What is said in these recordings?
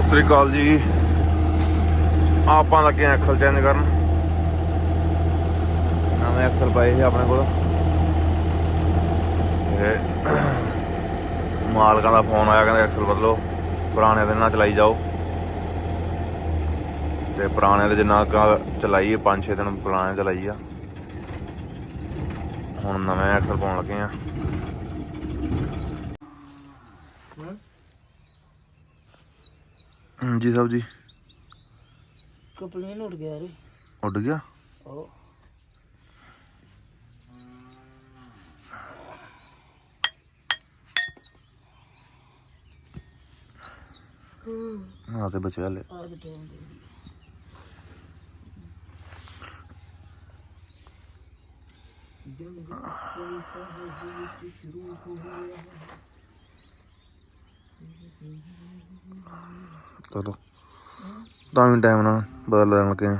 ਸਤਿ ਸ੍ਰੀ ਅਕਾਲ ਜੀ। ਆਪਾਂ ਲੱਗੇ ਆਂ ਐਕਸਲ ਚੇਂਜ ਕਰਨ। ਨਵੇਂ ਐਕਸਲ ਪਏ ਸੀ ਆਪਣੇ ਕੋਲ। ਇਹ ਮਾਲਕਾਂ ਦਾ ਫੋਨ ਆਇਆ, ਕਹਿੰਦੇ ਐਕਸਲ ਬਦਲੋ। ਪੁਰਾਣੇ ਦੇ ਨਾਲ ਚਲਾਈ ਜਾਓ। ਤੇ ਪੁਰਾਣੇ ਦੇ ਜਿੰਨਾ ਕੁ ਚਲਾਈ 5-6 ਦਿਨ ਪੁਰਾਣੇ ਚਲਾਈ ਆ। ਹੁਣ ਨਵੇਂ ਐਕਸਲ ਪਾਉਣ ਲੱਗੇ ਆ ਜੀ ਸਾਹਿਬ ਜੀ। ਕੰਪਲੇਨ ਉੱਡ ਗਿਆ ਰੇ ਉੱਡ ਗਿਆ? ਉਹ ਹਾਂ ਤੇ ਬਚਿਆ ਲੈ। ਆ ਦੇ ਟਾਈਮ ਦੇ ਚਲੋ। ਤਾਂ ਵੀ ਟਾਈਮ ਨਾਲ ਬਦਲ ਲੈਣ ਲੱਗੇ ਆ।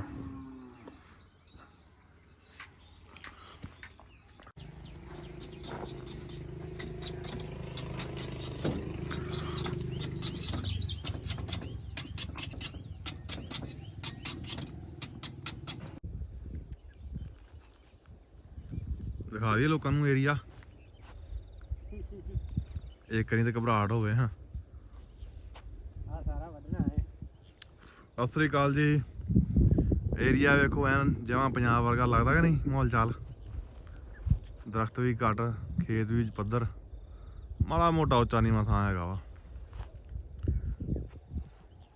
ਦਿਖਾ ਦਈਏ ਲੋਕਾਂ ਨੂੰ ਏਰੀਆ ਇੱਕ ਕਰੀ ਤੇ ਘਬਰਾਹਟ ਹੋਵੇ, ਹਾਂ ਆ ਸਾਰਾ ਵਧਣਾ ਹੈ ਸਤਿ ਸ੍ਰੀ ਅਕਾਲ ਜੀ। ਏਰੀਆ ਵੇਖੋ ਐਨ, ਜਿਵੇਂ ਪੰਜਾਬ ਵਰਗਾ ਲੱਗਦਾ ਕਿ ਨਹੀਂ, ਮਾਹੌਲ ਚਾਲ। ਦਰਖਤ ਵੀ ਘੱਟ, ਖੇਤ ਵੀ ਪੱਧਰ। ਮਾੜਾ ਮੋਟਾ ਉੱਚਾ ਨੀਵਾਂ ਥਾਂ ਹੈਗਾ ਵਾ।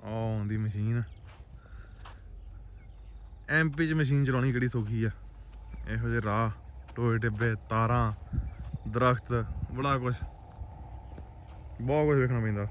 ਉਹ ਆਉਂਦੀ ਮਸ਼ੀਨ। ਐਮਪੀ 'ਚ ਮਸ਼ੀਨ ਚਲਾਉਣੀ ਕਿਹੜੀ ਸੌਖੀ ਆ। ਇਹੋ ਜਿਹੇ ਰਾਹ, ਟੋਏ ਟਿੱਬੇ, ਤਾਰਾਂ, ਦਰਖਤ, ਬੜਾ ਕੁਝ ਬਹੁਤ ਕੁਝ ਵੇਖਣਾ ਪੈਂਦਾ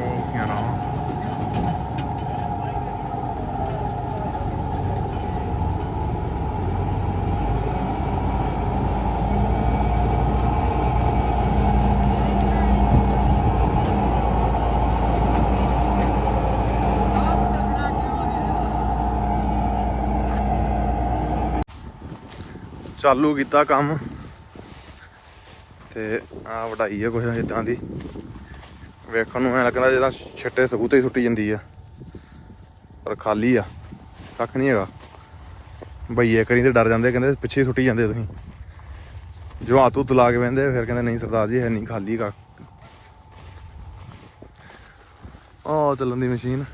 ਉਹ ਕੀ ਨਾਮ ਚਾਲੂ ਕੀਤਾ ਕੰਮ। ਤੇ ਆ ਵਢਾਈ ਆ ਕੁਛ ਇਦਾਂ ਦੀ। ਵੇਖਣ ਨੂੰ ਐ ਲੱਗਦਾ ਜਿੱਦਾਂ ਛੱਟੇ ਸਬੂਤੇ ਹੀ ਸੁੱਟੀ ਜਾਂਦੀ ਆ। ਪਰ ਖਾਲੀ ਆ, ਕੱਖ ਨਹੀਂ ਹੈਗਾ। ਬਈਏ ਕਰੀ ਤੇ ਡਰ ਜਾਂਦੇ, ਕਹਿੰਦੇ ਪਿੱਛੇ ਹੀ ਸੁੱਟੀ ਜਾਂਦੇ ਤੁਸੀਂ। ਜੋ ਹੱਥ ਉੱਤ ਲਾ ਕੇ ਬਹਿੰਦੇ, ਫਿਰ ਕਹਿੰਦੇ ਨਹੀਂ ਸਰਦਾਰ ਜੀ ਹੈ ਨਹੀਂ ਖਾਲੀ ਕੱਖ। ਆ ਚੱਲਣ ਦੀ ਮਸ਼ੀਨ।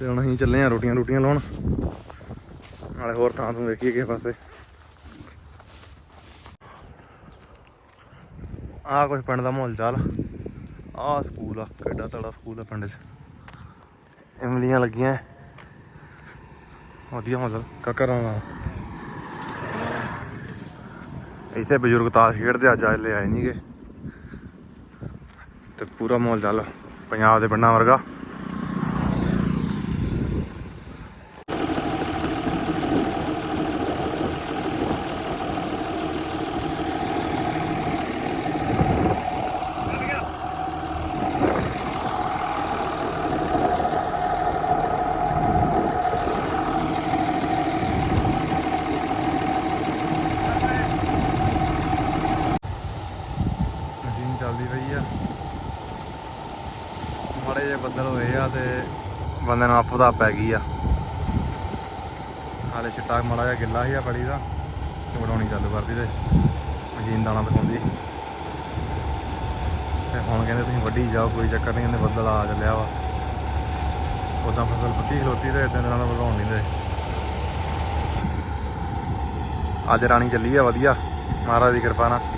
ਤੇ ਹੁਣ ਅਸੀਂ ਚੱਲੇ ਆ ਰੋਟੀਆਂ ਰੋਟੀਆਂ ਲਾਉਣ। ਨਾਲੇ ਹੋਰ ਥਾਂ ਤੋਂ ਵੇਖੀਏ ਕਿਸੇ ਪਾਸੇ। ਆ ਕੁਝ ਪਿੰਡ ਦਾ ਮਾਹੌਲ ਚਾਲ। ਆ ਸਕੂਲ ਆ, ਕਿੱਡਾ ਤੜਾ ਸਕੂਲ ਆ ਪਿੰਡ 'ਚ। ਇਮਲੀਆਂ ਲੱਗੀਆਂ। ਵਧੀਆ ਮਤਲਬ ਕਕਰਾਂ ਦਾ। ਇੱਥੇ ਬਜ਼ੁਰਗ ਤਾਸ਼ ਖੇਡਦੇ ਅੱਜ ਆਏ ਲੈ ਆਏ ਨਹੀਂਗੇ ਤੇ ਪੂਰਾ ਮਾਹੌਲ ਚਾਲ ਪੰਜਾਬ ਦੇ ਪਿੰਡਾਂ ਵਰਗਾ ਮਸ਼ੀਨ ਚੱਲਦੀ ਪਈ ਆ ਮਾੜੇ ਜਿਹੇ ਬੱਦਲ ਹੋਏ ਆ ਤੇ ਬੰਦੇ ਨੂੰ ਆਪਦਾ ਪੈ ਗਈ ਆ। ਹਾਲੇ ਛਿੱਟਾ ਮਾੜਾ ਜਿਹਾ ਗਿੱਲਾ ਹੀ ਆ ਫੜੀ ਦਾ, ਤੇ ਵਡਾਉਣੀ ਚਾਲੂ ਕਰਦੀ ਤੇ, ਮਸ਼ੀਨ ਦਾਣਾ ਦਿਖਾਉਂਦੀ ਤੇ ਹੁਣ ਕਹਿੰਦੇ ਤੁਸੀਂ ਵੱਢੀ ਜਾਓ, ਕੋਈ ਚੱਕਰ ਨਹੀਂ ਕਹਿੰਦੇ ਬੱਦਲ ਆ ਚੱਲਿਆ ਵਾ। ਉਦਾਂ ਫਸਲ ਪੱਕੀ ਖਲੋਤੀ ਤੇ ਇਦਾਂ ਦਿਨਾਂ ਦਾ ਵਧਾਉਣ ਨਹੀਂ ਦੇ। ਅੱਜ ਰਾਣੀ ਚੱਲੀ ਆ ਵਧੀਆ। ਮਹਾਰਾਜ ਦੀ ਕਿਰਪਾ ਨਾਲ।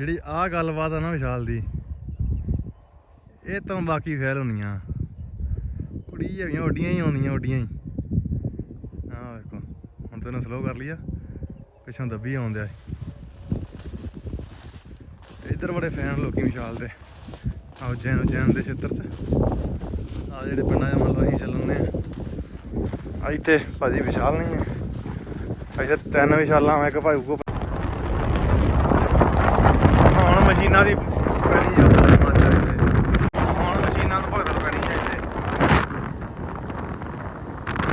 ਜਿਹੜੀ ਆਹ ਗੱਲਬਾਤ ਆ ਨਾ ਵਿਸ਼ਾਲ ਦੀ, ਇਹ ਤਾਂ ਬਾਕੀ ਫੈਲ ਹੋਣੀਆਂ। ਕੁੜੀ ਜਿਹੜੀਆਂ ਉੱਡੀਆਂ ਹੀ ਆਉਂਦੀਆਂ ਉੱਡੀਆਂ ਹੀ। ਆਹ ਵੇਖੋ, ਹੁਣ ਤੈਨੂੰ ਸਲੋ ਕਰ ਲਿਆ ਪਿੱਛੋਂ ਦੱਬੀ ਆਉਂਦਿਆ ਇੱਧਰ ਬੜੇ ਫੈਨ ਲੋਕੀ ਵਿਸ਼ਾਲ ਦੇ। ਆਹ ਜੈਨ ਜੈਨ ਦੇ ਛੇਤਰ 'ਚ। ਆ ਜਿਹੜੇ ਪਿੰਡਾਂ 'ਚ ਮੰਨ ਲਓ ਅਸੀਂ ਚੱਲਣੇ ਆ। ਇੱਥੇ ਭਾਜੀ ਵਿਸ਼ਾਲ ਨਹੀਂ ਹੈ। ਇੱਥੇ ਤਿੰਨ ਵਿਸ਼ਾਲਾਂ ਮੈਂ ਇੱਕ ਭਾਈ ਕੋ ਹੁਣ ਮਸ਼ੀਨਾਂ ਦੀ ਪੈਣੀ ਆ ਮਾਚਾ ਇੱਥੇ। ਹੁਣ ਮਸ਼ੀਨਾਂ ਨੂੰ ਭਗਤ ਪੈਣੀ ਆ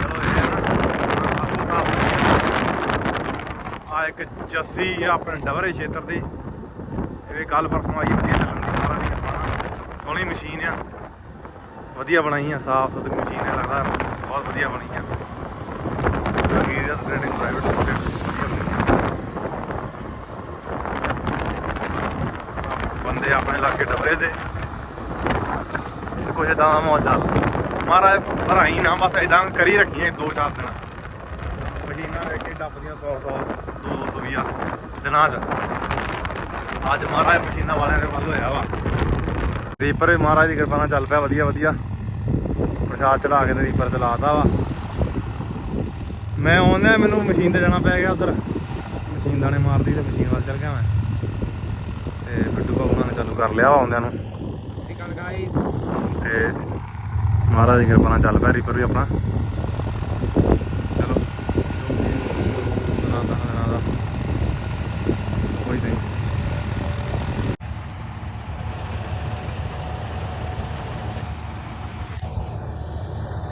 ਚਲੋ ਇਹ ਆ ਨਾ ਆ ਇੱਕ ਜੱਸੀ ਆ ਆਪਣੇ ਡਵਰੇ ਖੇਤਰ ਦੀ। ਇਹ ਕੱਲ ਪਰਸੋਂ ਆਈ ਵਧੀਆ ਚੱਲਣ ਦੀ ਮਾਰਾ ਦੀ ਕਿਰਪਾ ਸੋਹਣੀ ਮਸ਼ੀਨ ਆ। ਵਧੀਆ ਬਣਾਈ ਆ ਸਾਫ਼ ਸੁਥਰੀ ਮਸ਼ੀਨ ਹੈ ਲੱਗਦਾ। ਬਹੁਤ ਵਧੀਆ ਬਣੀ ਆ। ਅਗੀਰ ਟ੍ਰੇਡਿੰਗ ਪ੍ਰਾਈਵੇਟ ਲਿਮਿਟਡ ਵਧੀਆ ਬਣੀ ਆ। ਆਪਣੇ ਇਲਾਕੇ ਡਬਰੇ ਦੇ। ਤੇ ਕੁਝ ਇਦਾਂ ਦਾ ਮਾਹੌਲ ਚੱਲ ਮਹਾਰਾਜ ਭਰਾਈ ਨਾ ਬਸ ਇਦਾਂ ਕਰੀ ਰੱਖੀਆਂ ਦੋ ਚਾਰ ਦਿਨ। ਮਸ਼ੀਨਾਂ ਵੇਖ ਕੇ ਡੱਬਦੀਆਂ 100 100 200 220 ਦਿਨਾਂ ਚ। ਅੱਜ ਮਹਾਰਾਜ ਮਸ਼ੀਨਾਂ ਵਾਲਿਆਂ ਦੇ ਵੱਲ ਹੋਇਆ ਵਾ। ਰੀਪਰ ਵੀ ਮਹਾਰਾਜ ਦੀ ਕਿਰਪਾ ਨਾਲ ਚੱਲ ਪਿਆ, ਵਧੀਆ ਵਧੀਆ। ਪ੍ਰਸ਼ਾਦ ਚੜਾ ਕੇ ਤੇ ਰੀਪਰ ਚਲਾਤਾ ਵਾ। ਮੈਂ ਆਉਂਦਾ ਮੈਨੂੰ ਮਸ਼ੀਨ ਤੇ ਜਾਣਾ ਪੈ ਗਿਆ ਉਧਰ। ਮਸ਼ੀਨ ਦਾਣੇ ਮਾਰਦੀ ਤੇ ਮਸ਼ੀਨ ਵੱਲ ਚੱਲ ਗਿਆ ਮੈਂ। ਤੇ ਬਿੱਟੂ ਬਾਬੂ ਨੇ ਚਾਲੂ ਕਰ ਲਿਆ ਵਾ ਆਉਂਦਿਆਂ ਨੂੰ। ਤੇ ਮਹਾਰਾਜ ਦੀ ਕਿਰਪਾ ਨਾਲ ਚੱਲ ਪਿਆ ਰੀਪਰ ਵੀ ਆਪਣਾ। ਚਲੋ। ਨਾ ਦਾ ਨਾ ਕੋਈ ਨਹੀਂ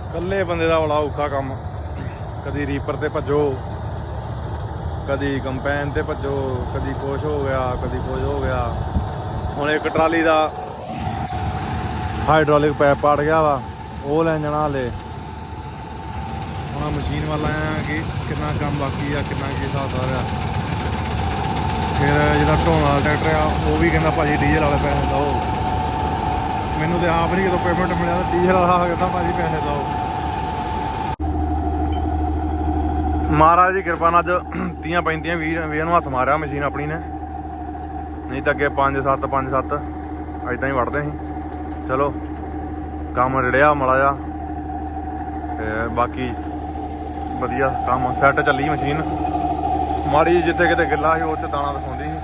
ਇਕੱਲੇ ਬੰਦੇ ਦਾ ਬੜਾ ਔਖਾ ਕੰਮ। ਕਦੀ ਰੀਪਰ ਤੇ ਭੱਜੋ। ਕਦੀ ਕੰਪੈਨ ਤੇ ਭੱਜੋ, ਕਦੀ ਕੁਛ ਹੋ ਗਿਆ, ਕਦੀ ਕੁਛ ਹੋ ਗਿਆ। ਹੁਣ ਇੱਕ ਟਰਾਲੀ ਦਾ ਹਾਈਡ੍ਰੋਲਿਕ ਪੈਪ ਪਾੜ ਗਿਆ ਵਾ, ਉਹ ਲੈ ਜਾਣਾ ਹਲੇ। ਹੁਣ ਮਸ਼ੀਨ ਵੱਲ ਆਇਆ ਕਿ ਕਿੰਨਾ ਕੰਮ ਬਾਕੀ ਆ, ਕਿੰਨਾ ਕੀ ਹਿਸਾਬ ਦਾ ਰਿਹਾ ਫਿਰ ਜਿਹੜਾ ਢੋਣ ਵਾਲਾ ਟਰੈਕਟਰ ਆ, ਉਹ ਵੀ ਕਹਿੰਦਾ ਭਾਜੀ ਡੀਜ਼ਲ ਵਾਲੇ ਪੈਸੇ ਦਿਓ। ਮੈਨੂੰ ਤੇ ਆਪ ਨਹੀਂ ਜਦੋਂ ਪੇਮੈਂਟ ਮਿਲਿਆ ਤਾਂ ਡੀਜ਼ਲ ਵਾਲਾ ਕਹਿੰਦਾ ਭਾਜੀ ਪੈਸੇ ਦਿਓ। ਮਹਾਰਾਜ ਦੀ ਕਿਰਪਾ ਨਾਲ ਅੱਜ 30 35 20 20 ਨੂੰ ਹੱਥ ਮਾਰਿਆ ਮਸ਼ੀਨ ਆਪਣੀ ਨੇ। ਨਹੀਂ ਤਾਂ ਅੱਗੇ 5 7 5 7 ਐਦਾਂ ਹੀ ਵੜਦੇ ਸੀ। ਚਲੋ, ਕੰਮ ਰੜਿਆ ਮੜਾ ਜਾ ਤੇ ਬਾਕੀ ਵਧੀਆ, ਕੰਮ ਸੈੱਟ ਚੱਲੀ ਮਸ਼ੀਨ। ਮਾੜੀ ਜਿਹੀ ਜਿੱਥੇ ਕਿਤੇ ਗਿੱਲਾ ਸੀ, ਉਹ ਚ ਦਾਣਾ ਦਿਖਾਉਂਦੀ ਸੀ।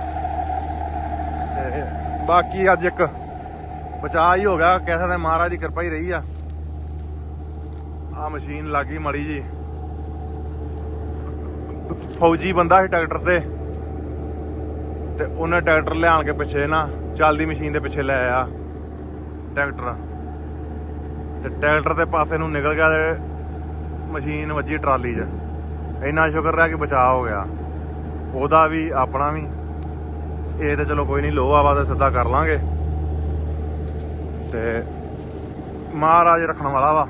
ਤੇ ਬਾਕੀ ਅੱਜ ਇੱਕ ਬਚਾਅ ਹੀ ਹੋ ਗਿਆ। ਕਹਿ ਸਕਦੇ ਮਹਾਰਾਜ ਦੀ ਕਿਰਪਾ ਹੀ ਰਹੀ ਆ। ਆ ਮਸ਼ੀਨ ਲੱਗੀ ਮਾੜੀ ਜੀ ਫੌਜੀ ਬੰਦਾ ਸੀ ਟਰੈਕਟਰ ਤੇ। ਤੇ ਉਹਨੇ ਟਰੈਕਟਰ ਲਿਆਣ ਕੇ ਪਿੱਛੇ ਨਾ ਚੱਲਦੀ ਮਸ਼ੀਨ ਦੇ ਪਿੱਛੇ ਲੈ ਆਇਆ ਟਰੈਕਟਰ। ਤੇ ਟਰੈਕਟਰ ਦੇ ਪਾਸੇ ਨੂੰ ਨਿਕਲ ਗਿਆ ਤੇ ਮਸ਼ੀਨ ਵੱਜੀ ਟਰਾਲੀ 'ਚ। ਇੰਨਾ ਸ਼ੁਕਰ ਰਿਹਾ ਕਿ ਬਚਾਅ ਹੋ ਗਿਆ। ਉਹਦਾ ਵੀ, ਆਪਣਾ ਵੀ। ਇਹ ਤਾਂ ਚਲੋ ਕੋਈ ਨਹੀਂ, ਲੋਹਾ ਵਾ ਤਾਂ ਸਿੱਧਾ ਕਰ ਲਾਂਗੇ। ਤੇ ਮਹਾਰਾਜ ਰੱਖਣ ਵਾਲਾ ਵਾ।